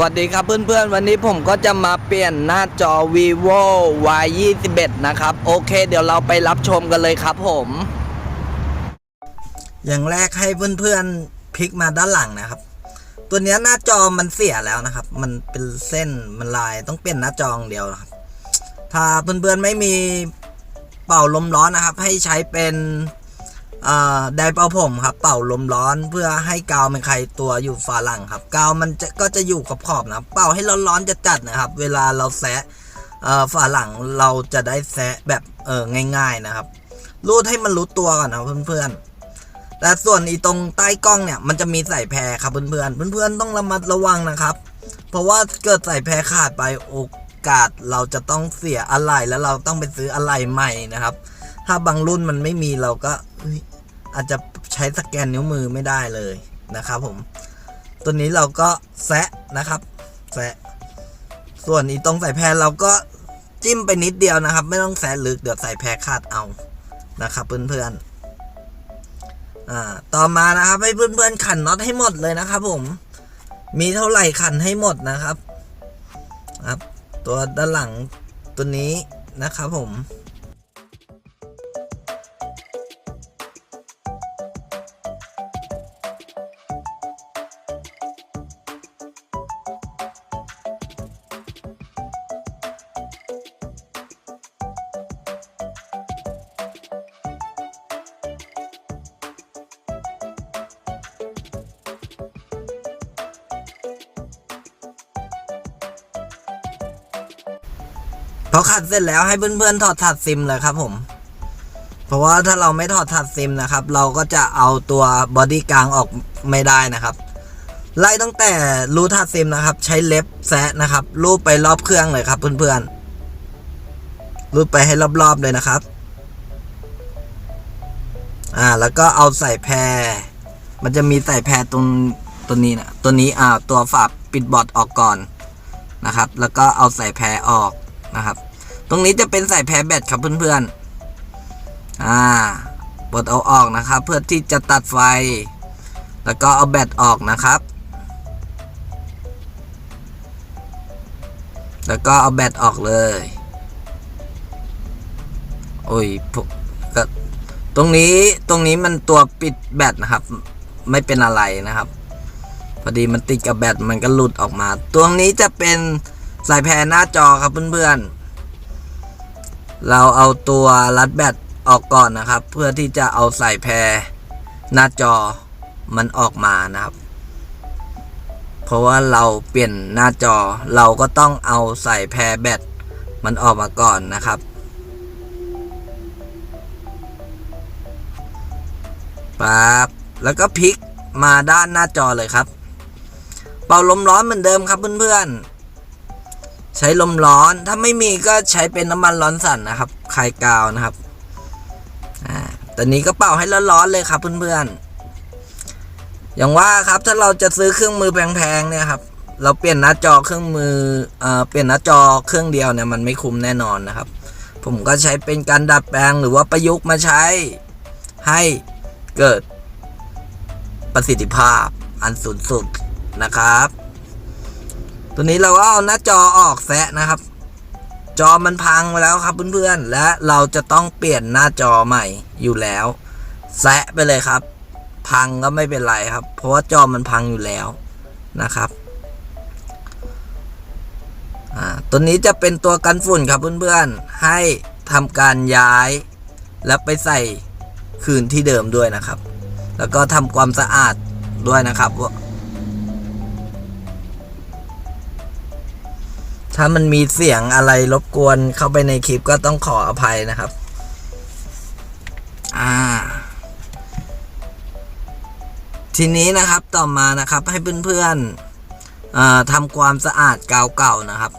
วัสดีครับเพื่อนๆ วันนี้ผมก็จะมาเปลี่ยนหน้าจอ vivo y 2 1นะครับ โอเค เดี๋ยวเราไปรับชมกันเลยครับผม อย่างแรกให้เพื่อนๆพลิกมาด้านหลังนะครับ ตัวนี้หน้าจอมันเสียแล้วนะครับ มันเป็นเส้นมันลายต้องเปลี่ยนหน้าจองเดียวครับ ถ้าเพื่อนๆไม่มีเป่าลมร้อนนะครับ ให้ใช้เป็น ไดร์เป่าผมครับ เป่าลมร้อนเพื่อให้กาวมันคลายตัวอยู่ฝาหลังครับ กาวมันจะก็จะอยู่กับขอบนะบเป่าให้ร้อนๆจะจัดนะครับ เวลาเราแซะฝาหลังเราจะได้แซะแบบเออง่าย ๆนะครับ รูดให้มันรู้ตัวก่อนนะเพื่อนๆ แต่ส่วนอีตรงใต้กล้องเนี่ยมันจะมีใสายแพรครับเพื่อนๆ เพื่อนๆต้องระมัดระวังนะครับ เพราะว่าเกิดใสายแพรขาดไปโอกาสเราจะต้องเสียอะไรแล้วเราต้องไปซื้ออะไรใหม่นะครับ ถ้าบางรุ่นมันไม่มีเราก็ อาจจะใช้สแกนนิ้วมือไม่ได้เลยนะครับผม ตัวนี้เราก็แซะนะครับแซะส่วนอีตรงสายแพรเราก็จิ้มไปนิดเดียวนะครับ ไม่ต้องแซะลึกเดี๋ยวสายแพรขาดเอานะครับเพื่อนๆอ่าต่อมานะครับให้เพื่อนๆขันน็อตให้หมดเลยนะครับ ผม มีเท่าไหร่ขันให้หมดนะครับครับ ตัวด้านหลังตัวนี้นะครับผม อขัดเสร็จแล้วให้เพื่อนๆถอดถัดซิมเลยครับผม เพราะว่าถ้าเราไม่ถอดถัดซิมนะครับ เราก็จะเอาตัวบอดี้กลางออกไม่ได้นะครับ ไล่ตั้งแต่รูถัดซิมนะครับ ใช้เล็บแซะนะครับ รูปไปรอบเครื่องเลยครับ เพื่อนๆ รูปไปให้รอบๆเลยนะครับ อ่าแล้วก็เอาใส่แพร มันจะมีใส่แพรตรงตัวนี้นะตัวนี้อ่าตัวฝาปิดบอดออกก่อนนะครับ แล้วก็เอาใส่แพรออกนะครับ ตรงนี้จะเป็นใส่แพรแบตครับเพื่อนๆ อ่าปลดเอาออกนะครับ เพื่อที่จะตัดไฟ แล้วก็เอาแบตออกนะครับ แล้วก็เอาแบตออกเลย โอ้ยพวกก็ตรงนี้ตรงนี้มันตัวปิดแบตนะครับ ไม่เป็นอะไรนะครับ พอดีมันติดกับแบตมันก็หลุดออกมา ตรงนี้จะเป็นสายแพรหน้าจอครับเพื่อนๆ เราเอาตัวรัดแบตออกก่อนนะครับ เพื่อที่จะเอาใสายแพรหน้าจอมันออกมานะครับ เพราะว่าเราเปลี่ยนหน้าจอเราก็ต้องเอาใส่แพรแบตมันออกมาก่อนนะครับ ปั๊บ แล้วก็พลิกมาด้านหน้าจอเลยครับ เป่าลมร้อนเหมือนเดิมครับเพื่อนๆ ใช้ลมร้อน ถ้าไม่มีก็ใช้เป็นน้ำมันร้อนสั่นนะครับคายกาวนะครับอ่าตอนนี้ก็เป่าให้ร้อนๆเลยครับเพื่อนๆ อย่างว่าครับถ้าเราจะซื้อเครื่องมือแพงๆเนี่ยครับ เราเปลี่ยนหน้าจอเครื่องมือเอ่อเปลี่ยนหน้าจอเครื่องเดียวเนี่ยมันไม่คุ้มแน่นอนนะครับ ผมก็ใช้เป็นการดัดแปลงหรือว่าประยุกต์มาใช้ให้เกิดประสิทธิภาพอันสูงสุดนะครับ ตัวนี้เราก็เอาหน้าจอออกแซะนะครับ จอมันพังไปแล้วครับเพื่อนๆ และเราจะต้องเปลี่ยนหน้าจอใหม่อยู่แล้ว แซะไปเลยครับ พังก็ไม่เป็นไรครับ เพราะว่าจอมันพังอยู่แล้วนะครับตัวนี้จะเป็นตัวกันฝุ่นครับเพื่อนๆ ให้ทำการย้าย และไปใส่คืนที่เดิมด้วยนะครับ แล้วก็ทำความสะอาดด้วยนะครับ ถ้ามันมีเสียงอะไรรบกวนเข้าไปในคลิปก็ต้องขออภัยนะครับ อ่า ทีนี้นะครับต่อมานะครับ ให้เพื่อนๆเอ่อทำความสะอาดกาวเก่านะครับ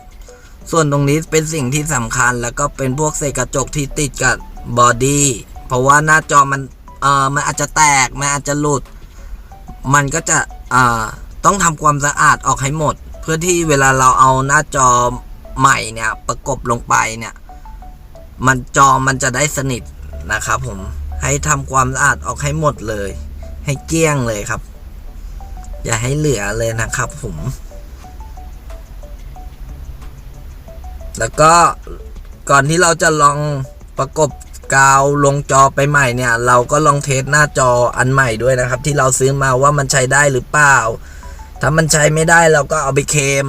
ส่วนตรงนี้เป็นสิ่งที่สำคัญ แล้วก็เป็นพวกเศษกระจกที่ติดกับบอดี้เพราะว่าหน้าจอมันเอ่อมันอาจจะแตก มันอาจจะหลุด มันก็จะเอ่อต้องทำความสะอาดออกให้หมดเพื่อที่เวลาเราเอาหน้าจอใหม่เนี่ยประกบลงไปเนี่ย มันจอมันจะได้สนิทนะครับผมให้ทำความสะอาดออกให้หมดเลย ให้เกลี้ยงเลยครับ อย่าให้เหลือเลยนะครับผม แล้วก็ก่อนที่เราจะลองประกบกาวลงจอไปใหม่เนี่ย เราก็ลองเทสหน้าจออันใหม่ด้วยนะครับ ที่เราซื้อมาว่ามันใช้ได้หรือเปล่า ถ้ามันใช้ไม่ได้เราก็เอาไปเคม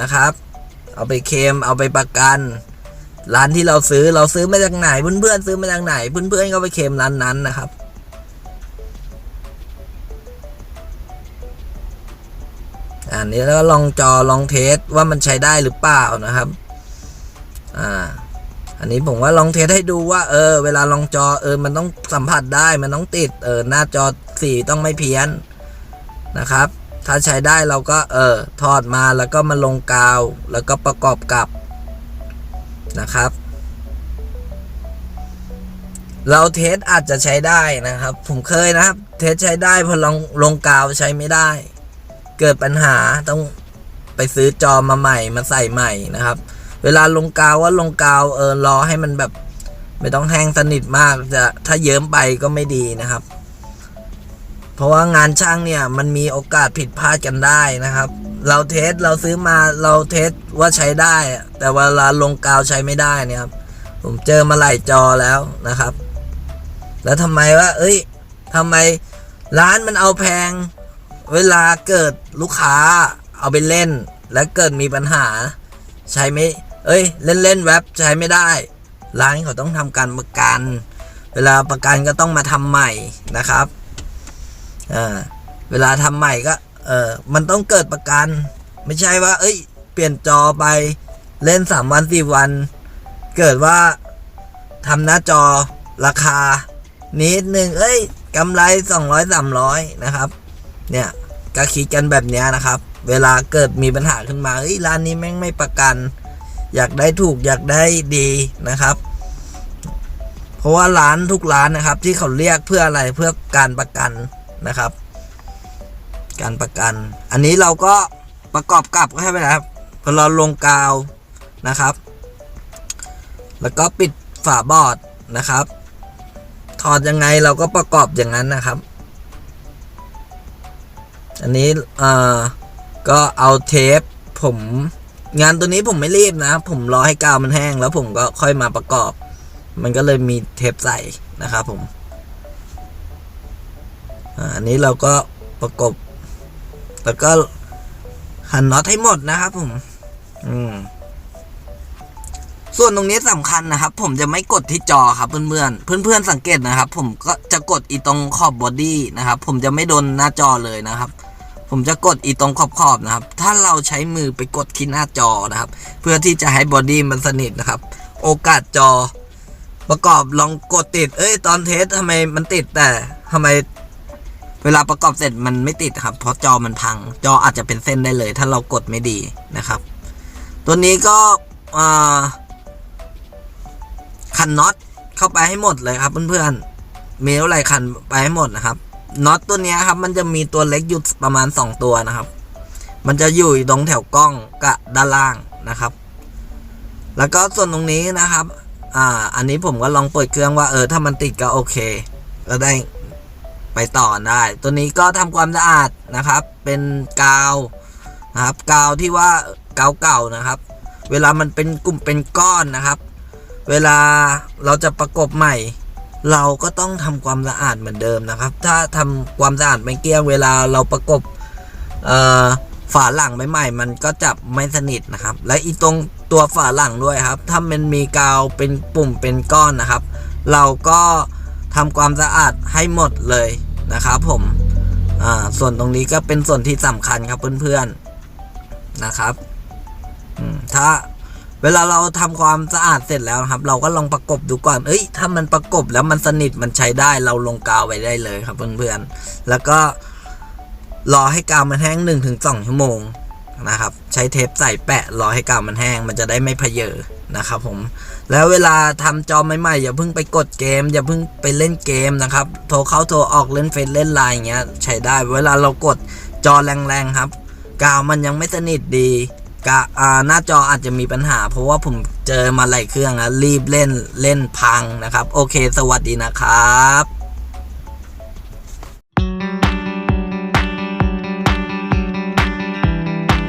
นะครับ เอาไปเคมเอาไปประกัน ร้านที่เราซื้อเราซื้อมาจากไหนเพื่อนๆซื้อมาจากไหนเพื่อนๆก็ไปเคมร้านนั้นนะครับอันนี้แล้วก็ลองจอลองเทสว่ามันใช้ได้หรือเปล่านะครับอ่าอันนี้ผมว่าลองเทสให้ดูว่า เออ เวลาลองจอเออมันต้องสัมผัสได้มันต้องติดเออหน้าจอสีต้องไม่เพี้ยนนะครับ ถ้าใช้ได้เราก็เออถอดมาแล้วก็มาลงกาว แล้วก็ประกอบกับนะครับ เราเทสอาจจะใช้ได้นะครับ ผมเคยนะครับ เทสใช้ได้พอลองลงกาวใช้ไม่ได้ เกิดปัญหาต้องไปซื้อจอมาใหม่มาใส่ใหม่นะครับ เวลาลงกาวว่าลงกาวเออรอให้มันแบบ ไม่ต้องแห้งสนิทมากจะถ้าเยิ้มไปก็ไม่ดีนะครับ เพราะว่างานช่างเนี่ยมันมีโอกาสผิดพลาดกันได้นะครับ เราเทสเราซื้อมาเราเทสว่าใช้ได้ แต่เวลาลงกาวใช้ไม่ได้เนี่ยครับ ผมเจอมาหลายจอแล้วนะครับ แล้วทำไมว่า เอ้ยทำไมร้านมันเอาแพง เวลาเกิดลูกค้าเอาไปเล่น แล้วเกิดมีปัญหา ใช้ไม่ เอ้ย เล่นเล่นแว็บใช้ไม่ได้ ร้านเขาต้องทำการประกัน เวลาประกันก็ต้องมาทำใหม่นะครับ อ่าเวลาทำใหม่ก็เออมันต้องเกิดประกัน ไม่ใช่ว่า เอ้ย เปลี่ยนจอไปเล่นสามวันสี่วัน เกิดว่าทำหน้าจอราคา นิดหนึ่งเอ้ยกำไรสองร้อยสามร้อยนะครับ เนี่ยก็คิดกันแบบนี้นะครับ เวลาเกิดมีปัญหาขึ้นมาเอ้ยร้านนี้แม่งไม่ประกัน อยากได้ถูกอยากได้ดีนะครับ เพราะว่าร้านทุกร้านนะครับ ที่เขาเรียกเพื่ออะไรเพื่อการประกัน นะครับ การประกัน อันนี้เราก็ประกอบกับก็ให้ไปนะครับพอเราลงกาวนะครับ แล้วก็ปิดฝาบอร์ดนะครับ ถอดยังไงเราก็ประกอบอย่างนั้นนะครับ อันนี้เอ่อก็เอาเทปผมงานตัวนี้ผมไม่รีบนะ ผมรอให้กาวมันแห้งแล้วผมก็ค่อยมาประกอบ มันก็เลยมีเทปใส่นะครับผม อันนี้เราก็ประกบ แล้วก็หันน็อตให้หมดนะครับผม อืม ส่วนตรงนี้สำคัญนะครับ ผมจะไม่กดที่จอครับ เพื่อนๆ เพื่อนๆสังเกตนะครับ ผมก็จะกดอีตรงขอบบอดี้นะครับ ผมจะไม่โดนหน้าจอเลยนะครับ ผมจะกดอีตรงขอบๆนะครับ ถ้าเราใช้มือไปกดที่หน้าจอนะครับ เพื่อที่จะให้บอดี้มันสนิทนะครับ โอกาสจอ ประกอบลองกดติด เอ้ย ตอนเทสทำไมมันติดแต่ทำไม เวลาประกอบเสร็จมันไม่ติดครับ เพราะจอมันพัง จออาจจะเป็นเส้นได้เลย ถ้าเรากดไม่ดีนะครับ ตัวนี้ก็อ่าขันน็อตเข้าไปให้หมดเลยครับเพื่อนๆมีเท่าไร่ขันไปให้หมดนะครับน็อตตัวนี้ครับมันจะมีตัวเล็กอยู่ประมาณ 2 ตัวนะครับ มันจะอยู่ตรงแถวกล้องกับด้านล่างนะครับ แล้วก็ส่วนตรงนี้นะครับ อ่า อันนี้ผมก็ลองเปิดเครื่องว่าเออถ้ามันติดก็โอเค ก็ได้ ไปต่อได้ ตัวนี้ก็ทำความสะอาดนะครับ เป็นกาวนะครับกาวที่ว่ากาวเก่านะครับ เวลามันเป็นกลุ่มเป็นก้อนนะครับ เวลาเราจะประกบใหม่ เราก็ต้องทำความสะอาดเหมือนเดิมนะครับ ถ้าทำความสะอาดไม่เกลี้ยงเวลาเราประกบฝาหลังใหม่ๆมันก็จับไม่สนิทนะครับ และอีตรงตัวฝาหลังด้วยครับ ถ้ามันมีกาวเป็นปุ่มเป็นก้อนนะครับ เราก็ทำความสะอาดให้หมดเลย นะครับผมอ่าส่วนตรงนี้ก็เป็นส่วนที่สำคัญครับเพื่อนๆนะครับถ้าเวลาเราทำความสะอาดเสร็จแล้วครับ เราก็ลองประกบดูก่อน เอ้ย ถ้ามันประกบแล้วมันสนิทมันใช้ได้เราลงกาวไว้ได้เลยครับเพื่อนๆแล้วก็รอให้กาวมันแห้ง1นถึงสชั่วโมงนะครับ ใช้เทปใส่แปะรอให้กาวมันแห้งมันจะได้ไม่เพเยอนะครับผม แล้วเวลาทำจอใหม่ๆอย่าเพิ่งไปกดเกม อย่าเพิ่งไปเล่นเกมนะครับ โทรเข้าโทรออกเล่นเฟซเล่นไลน์อย่างเงี้ยใช้ได้ เวลาเรากดจอแรงๆครับ กาวมันยังไม่สนิทดีกะอ่าหน้าจออาจจะมีปัญหา เพราะว่าผมเจอมาหลายเครื่องอะรีบเล่นเล่นพังนะครับ โอเค สวัสดีนะครับ